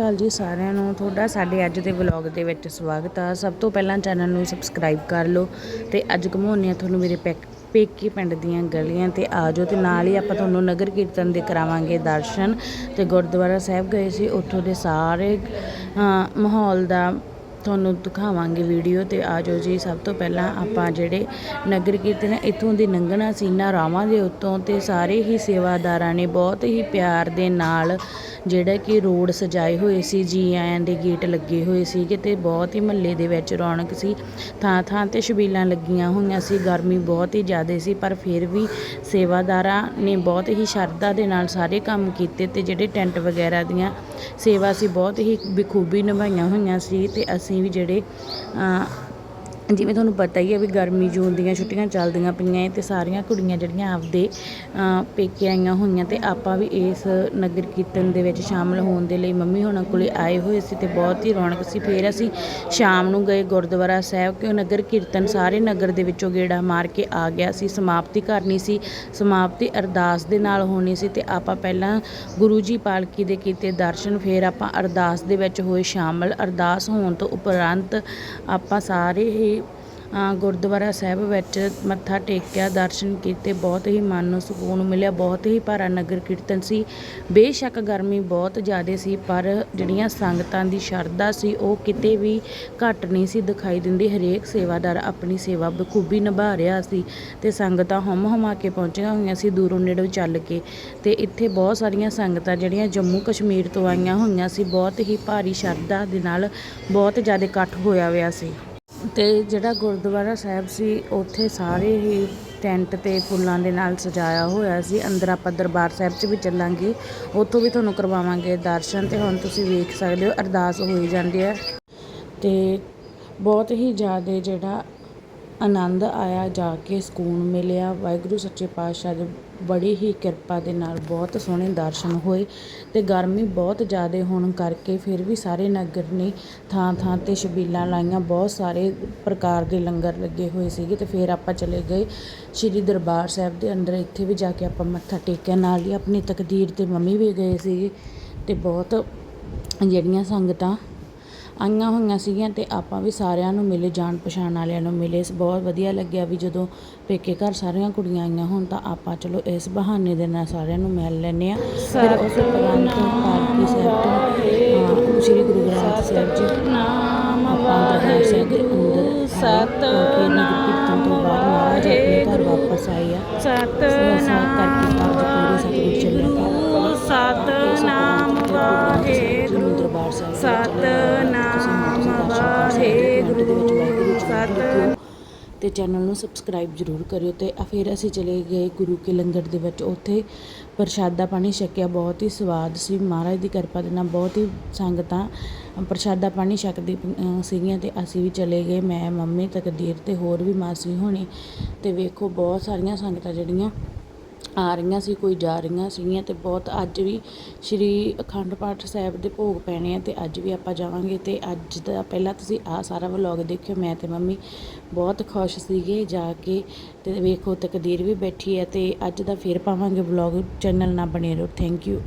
ਅਕਾਲ ਜੀ ਸਾਰਿਆਂ ਨੂੰ। ਤੁਹਾਡਾ ਸਾਡੇ ਅੱਜ ਦੇ ਵਲੌਗ ਦੇ ਵਿੱਚ ਸਵਾਗਤ ਆ। ਸਭ ਤੋਂ ਪਹਿਲਾਂ ਚੈਨਲ ਨੂੰ ਸਬਸਕ੍ਰਾਈਬ ਕਰ ਲਓ ਤੇ ਅੱਜ ਘਮਾਉਂਦੇ ਆ ਤੁਹਾਨੂੰ ਮੇਰੇ ਪੈਕ ਪੇਕੀ ਪਿੰਡ ਦੀਆਂ ਗਲੀਆਂ ਤੇ ਆ ਜਾਓ ਤੇ ਨਾਲ ਹੀ ਆਪਾਂ ਤੁਹਾਨੂੰ ਨਗਰ ਕੀਰਤਨ ਦੇ ਕਰਾਵਾਂਗੇ ਦਰਸ਼ਨ ਤੇ ਗੁਰਦੁਆਰਾ ਸਾਹਿਬ ਗਏ ਸੀ। ਉੱਥੋਂ ਦੇ ਸਾਰੇ ਮਾਹੌਲ ਦਾ ਤੁਹਾਨੂੰ ਦਿਖਾਵਾਂਗੇ ਵੀਡੀਓ ਤੇ ਆ ਜਾਓ ਜੀ। ਸਭ ਤੋਂ ਪਹਿਲਾਂ ਆਪਾਂ ਜਿਹੜੇ ਨਗਰ ਕੀਰਤਨ ਇੱਥੋਂ ਦੀ ਲੰਘਣਾ ਸੀ ਨਾ ਰਾਵਾਂ ਦੇ ਉੱਤੋਂ ਤੇ ਸਾਰੇ ਹੀ ਸੇਵਾਦਾਰਾਂ ਨੇ ਬਹੁਤ ਹੀ ਪਿਆਰ ਦੇ ਨਾਲ ਜਿਹੜਾ ਕਿ ਰੋਡ ਸਜਾਏ ਹੋਏ ਸੀ ਜੀ ਆਇਆਂ ਦੇ ਗੇਟ ਲੱਗੇ ਹੋਏ ਸੀਗੇ ਤੇ ਬਹੁਤ ਹੀ ਮਹੱਲੇ ਦੇ ਵਿੱਚ ਰੌਣਕ ਸੀ। ਥਾਂ ਥਾਂ ਤੇ ਛਬੀਲਾਂ ਲੱਗੀਆਂ ਹੋਈਆਂ ਸੀ, ਗਰਮੀ ਬਹੁਤ ਹੀ ਜ਼ਿਆਦਾ ਸੀ, ਪਰ ਫਿਰ ਵੀ ਸੇਵਾਦਾਰਾਂ ਨੇ ਬਹੁਤ ਹੀ ਸ਼ਰਧਾ ਦੇ ਨਾਲ ਸਾਰੇ ਕੰਮ ਕੀਤੇ ਤੇ ਜਿਹੜੇ ਟੈਂਟ ਵਗੈਰਾ ਦੀਆਂ ਸੇਵਾ ਸੀ, ਬਹੁਤ ਹੀ ਬਖੂਬੀ ਨਿਭਾਈਆਂ ਹੋਈਆਂ ਸੀ ਤੇ ਅਸੀਂ ਅਸੀਂ ਵੀ ਜਿਹੜੇ ਜਿਵੇਂ ਤੁਹਾਨੂੰ ਪਤਾ ਹੀ ਹੈ ਵੀ ਗਰਮੀ ਜੂਨ ਦੀਆਂ ਛੁੱਟੀਆਂ ਚੱਲਦੀਆਂ ਪਈਆਂ ਏ ਤੇ ਸਾਰੀਆਂ ਕੁੜੀਆਂ ਜਿਹੜੀਆਂ ਆਪਦੇ ਪੇਕੇ ਆਈਆਂ ਹੋਈਆਂ ਤੇ ਆਪਾਂ ਵੀ ਇਸ ਨਗਰ ਕੀਰਤਨ ਦੇ ਵਿੱਚ ਸ਼ਾਮਲ ਹੋਣ ਦੇ ਲਈ ਮੰਮੀ ਹੋਣਾ ਕੋਲੇ ਆਏ ਹੋਏ ਸੀ ਤੇ ਬਹੁਤ ਹੀ ਰੌਣਕ ਸੀ। ਫਿਰ ਅਸੀਂ ਸ਼ਾਮ ਨੂੰ ਗਏ ਗੁਰਦੁਆਰਾ ਸਾਹਿਬ ਕਿ ਨਗਰ ਕੀਰਤਨ ਸਾਰੇ ਨਗਰ ਦੇ ਵਿੱਚੋਂ ਗੇੜਾ ਮਾਰ ਕੇ ਆ ਗਿਆ ਸੀ। ਸਮਾਪਤੀ ਕਰਨੀ ਸੀ, ਸਮਾਪਤੀ ਅਰਦਾਸ ਦੇ ਨਾਲ ਹੋਣੀ ਸੀ ਤੇ ਆਪਾਂ ਪਹਿਲਾਂ ਗੁਰੂ ਜੀ ਪਾਲਕੀ ਦੇ ਕੀਤੇ ਦਰਸ਼ਨ ਫਿਰ ਆਪਾਂ ਅਰਦਾਸ ਦੇ ਵਿੱਚ ਹੋਏ ਸ਼ਾਮਲ। ਅਰਦਾਸ ਹੋਣ ਤੋਂ ਉਪਰੰਤ ਆਪਾਂ ਸਾਰੇ ਹੀ ਗੁਰਦੁਆਰਾ ਸਾਹਿਬ ਵਿੱਚ ਮੱਥਾ ਟੇਕਿਆ, ਦਰਸ਼ਨ ਕੀਤੇ, ਬਹੁਤ ਹੀ ਮਨ ਨੂੰ ਸਕੂਨ ਮਿਲਿਆ, ਬਹੁਤ ਹੀ ਭਾਰਾ ਨਗਰ ਕੀਰਤਨ ਸੀ। ਬੇਸ਼ੱਕ ਗਰਮੀ ਬਹੁਤ ਜ਼ਿਆਦਾ ਸੀ, ਪਰ ਜਿਹੜੀਆਂ ਸੰਗਤਾਂ ਦੀ ਸ਼ਰਧਾ ਸੀ, ਉਹ ਕਿਤੇ ਵੀ ਘੱਟ ਨਹੀਂ ਸੀ ਦਿਖਾਈ ਦਿੰਦੀ। ਹਰੇਕ ਸੇਵਾਦਾਰ ਆਪਣੀ ਸੇਵਾ ਬਖੂਬੀ ਨਿਭਾ ਰਿਹਾ ਸੀ ਤੇ ਸੰਗਤਾਂ ਹਮ ਹਮਾ ਕੇ ਪਹੁੰਚੀਆਂ ਹੋਈਆਂ ਸੀ, ਦੂਰੋਂ ਨੇੜੋਂ ਚੱਲ ਕੇ। ਤੇ ਇੱਥੇ ਬਹੁਤ ਸਾਰੀਆਂ ਸੰਗਤਾਂ ਜਿਹੜੀਆਂ ਜੰਮੂ ਕਸ਼ਮੀਰ ਤੋਂ ਆਈਆਂ ਹੋਈਆਂ ਸੀ, ਬਹੁਤ ਹੀ ਭਾਰੀ ਸ਼ਰਧਾ ਦੇ ਨਾਲ ਬਹੁਤ ਜ਼ਿਆਦਾ ਇਕੱਠ ਹੋਇਆ ਹੋਇਆ ਸੀ। ਅਤੇ ਜਿਹੜਾ ਗੁਰਦੁਆਰਾ ਸਾਹਿਬ ਸੀ, ਉੱਥੇ ਸਾਰੇ ਹੀ ਟੈਂਟ ਅਤੇ ਫੁੱਲਾਂ ਦੇ ਨਾਲ ਸਜਾਇਆ ਹੋਇਆ ਸੀ। ਅੰਦਰ ਆਪਾਂ ਦਰਬਾਰ ਸਾਹਿਬ 'ਚ ਵੀ ਚੱਲਾਂਗੇ। ਉੱਥੋਂ ਵੀ ਤੁਹਾਨੂੰ ਕਰਵਾਵਾਂਗੇ ਦਰਸ਼ਨ ਅਤੇ ਹੁਣ ਤੁਸੀਂ ਵੇਖ ਸਕਦੇ ਹੋ, ਅਰਦਾਸ ਹੋਈ ਜਾਂਦੀ ਹੈ। ਅਤੇ ਬਹੁਤ ਹੀ ਜ਼ਿਆਦਾ ਜਿਹੜਾ ਆਨੰਦ ਆਇਆ ਜਾ ਕੇ ਸਕੂਨ ਮਿਲਿਆ। ਵਾਹਿਗੁਰੂ ਸੱਚੇ ਪਾਤਸ਼ਾਹ ਦੇ ਬੜੀ ਹੀ ਕਿਰਪਾ ਦੇ ਨਾਲ ਬਹੁਤ ਸੋਹਣੇ ਦਰਸ਼ਨ ਹੋਏ ਅਤੇ ਗਰਮੀ ਬਹੁਤ ਜ਼ਿਆਦਾ ਹੋਣ ਕਰਕੇ ਫਿਰ ਵੀ ਸਾਰੇ ਨਗਰ ਨੇ ਥਾਂ ਥਾਂ ਤੇ ਛਬੀਲਾਂ ਲਾਈਆਂ। ਬਹੁਤ ਸਾਰੇ ਪ੍ਰਕਾਰ ਦੇ ਲੰਗਰ ਲੱਗੇ ਹੋਏ ਸੀਗੇ ਅਤੇ ਫਿਰ ਆਪਾਂ ਚਲੇ ਗਏ ਸ਼੍ਰੀ ਦਰਬਾਰ ਸਾਹਿਬ ਦੇ ਅੰਦਰ। ਇੱਥੇ ਵੀ ਜਾ ਕੇ ਆਪਾਂ ਮੱਥਾ ਟੇਕਿਆ। ਨਾਲ ਹੀ ਆਪਣੀ ਤਕਦੀਰ ਤੇ ਮੰਮੀ ਵੀ ਗਏ ਸੀਗੇ ਅਤੇ ਬਹੁਤ ਜਿਹੜੀਆਂ ਸੰਗਤਾਂ ਆਈਆਂ ਹੋਈਆਂ ਸੀਗੀਆਂ ਤੇ ਆਪਾਂ ਵੀ ਸਾਰਿਆਂ ਨੂੰ ਮਿਲੇ ਜਾਣ ਪਛਾਣ ਵਾਲਿਆਂ ਨੂੰ ਮਿਲੇ। ਬਹੁਤ ਵਧੀਆ ਲੱਗਿਆ ਵੀ ਜਦੋਂ ਪੇਕੇ ਘਰ ਸਾਰੀਆਂ ਕੁੜੀਆਂ ਆਈਆਂ ਹੋਣ ਤਾਂ ਆਪਾਂ ਚਲੋ ਇਸ ਬਹਾਨੇ ਦੇ ਨਾਲ ਸਾਰਿਆਂ ਨੂੰ ਮਿਲ ਲੈਂਦੇ ਆ ਫਿਰ ਉਸ ਉਪਰੰਤ ਪਾਲਕੀ ਸਾਹਿਬ ਤੋਂ ਸ੍ਰੀ ਗੁਰੂ ਗ੍ਰੰਥ ਸਾਹਿਬ ਜੀ ਆਪਾਂ ਦਰਬਾਰ ਸਾਹਿਬ ਦੇ ਅੰਦਰ ਸਤ ਨਗਰ ਕੀਰਤਨ ਤੋਂ ਬਾਅਦ ਮਹਾਰਾਜ ਆਪਣੇ ਘਰ ਵਾਪਸ ਆਏ ਆ। ਸਤਨਾਮ ਕਰਕੇ ਅੱਜ ਪੂਰੇ ਸਤਿਗੁਰ ਚੱਲਿਆ ਸਤਨਾਮ ਵਾਹਿਗੁਰੂ ਸਾਹਿਬ ਸਤ ਤੇ ਚੈਨਲ ਨੂੰ ਸਬਸਕ੍ਰਾਈਬ ਜਰੂਰ ਕਰਿਓ ਤੇ ਫਿਰ ਅਸੀਂ ਚਲੇ ਗਏ ਗੁਰੂ ਕੇ ਲੰਗਰ ਦੇ ਵਿੱਚ। ਉੱਥੇ ਪ੍ਰਸ਼ਾਦਾ ਪਾਣੀ ਛਕਿਆ, ਬਹੁਤ ਹੀ ਸਵਾਦ ਸੀ। ਮਹਾਰਾਜ ਦੀ ਕਿਰਪਾ ਦੇ ਨਾਲ ਬਹੁਤ ਹੀ ਸੰਗਤਾਂ ਪ੍ਰਸ਼ਾਦਾ ਪਾਣੀ ਛਕਦੀ ਸੀਗੀਆਂ ਤੇ ਅਸੀਂ ਵੀ ਚਲੇ ਗਏ। ਮੈਂ, ਮੰਮੀ, ਤਕਦੀਰ ਤੇ ਹੋਰ ਵੀ ਮਾਸੀ ਹੋਣੀ। ਤੇ ਵੇਖੋ, ਬਹੁਤ ਸਾਰੀਆਂ ਸੰਗਤਾਂ ਜਿਹੜੀਆਂ ਆ ਰਹੀਆਂ ਸੀ, ਕੋਈ ਜਾ ਰਹੀਆਂ ਸੀਗੀਆਂ ਤੇ ਬਹੁਤ ਅੱਜ ਵੀ ਸ਼੍ਰੀ ਅਖੰਡ ਪਾਠ ਸਾਹਿਬ ਦੇ ਭੋਗ ਪੈਣੇ ਆ ਤੇ ਅੱਜ ਵੀ ਆਪਾਂ ਜਾਵਾਂਗੇ ਤੇ ਅੱਜ ਦਾ ਪਹਿਲਾਂ ਤੁਸੀਂ ਆ ਸਾਰਾ ਵਲੌਗ ਦੇਖਿਓ, ਮੈਂ ਤੇ ਮੰਮੀ ਬਹੁਤ ਖੁਸ਼ ਸੀਗੇ ਜਾ ਕੇ ਤੇ ਵੇਖੋ ਤਕਦੀਰ ਵੀ ਬੈਠੀ ਹੈ ਤੇ ਅੱਜ ਦਾ ਫੇਰ ਪਾਵਾਂਗੇ ਵਲੌਗ, ਚੈਨਲ ਨਾਲ ਬਣੇ ਰਹੋ ਥੈਂਕ ਯੂ